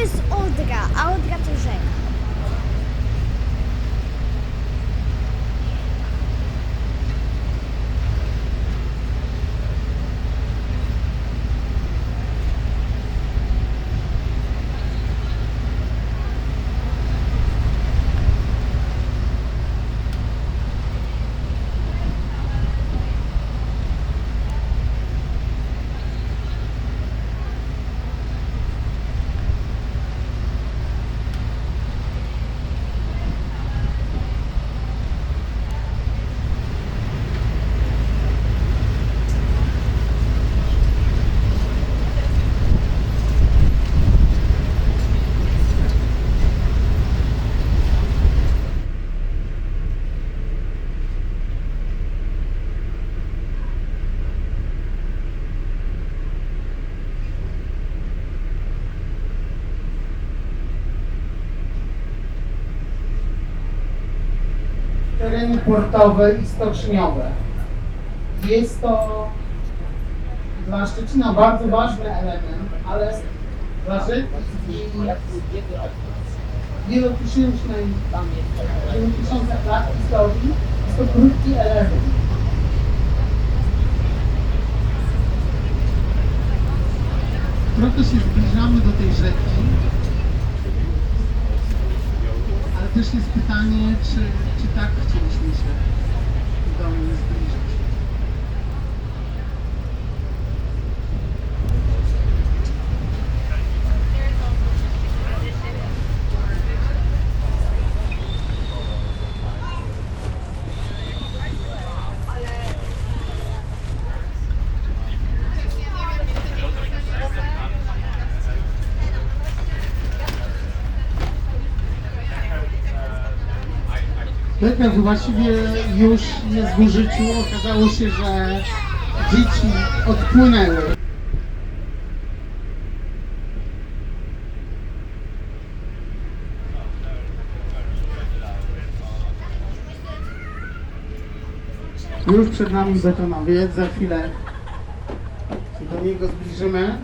jest Odra, a Odra to rzeka. Tereny portowe i stoczniowe. Jest to dla Szczecina bardzo ważny element, ale dla rzeki i wielotysięcznej, wielotysiącach lat historii jest to krótki element. Trochę się zbliżamy do tej rzeki, ale też jest pytanie, czy, czy tak chcieliśmy się do niej Rzeka właściwie już jest w użyciu. Okazało się, że dzieci odpłynęły. Już przed nami betonowiec, za chwilę się do niego zbliżymy.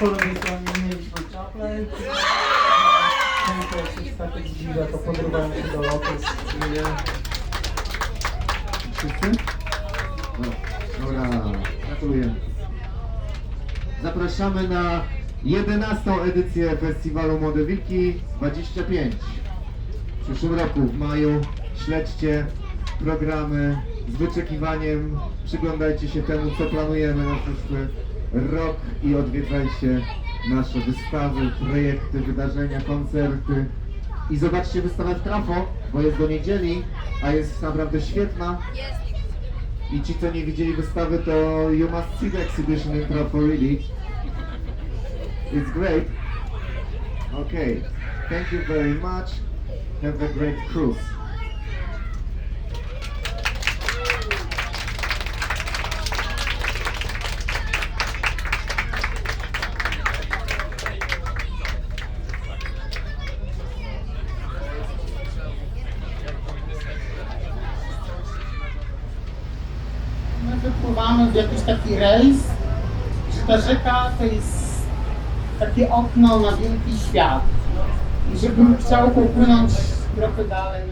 Po drugiej stronie mieliśmy czaplę. Ten jest statek dziga, to podrywają się do lotu. Wszyscy? No, Dobra, gratuluję. Zapraszamy na 11. edycję festiwalu Młode Wilki 25. W przyszłym roku, w maju, śledźcie programy z wyczekiwaniem. Przyglądajcie się temu, co planujemy na przyszły rok i odwiedzajcie nasze wystawy, projekty, wydarzenia, koncerty. I zobaczcie wystawę w Trafo, bo jest do niedzieli, a jest naprawdę świetna. I ci, co nie widzieli wystawy, to you must see the exhibition in Trafo really. It's great. Okay, thank you very much. Have a great cruise. Wypływamy w jakiś taki rejs, że ta rzeka to jest takie okno na wielki świat. I żebym chciał popłynąć trochę dalej,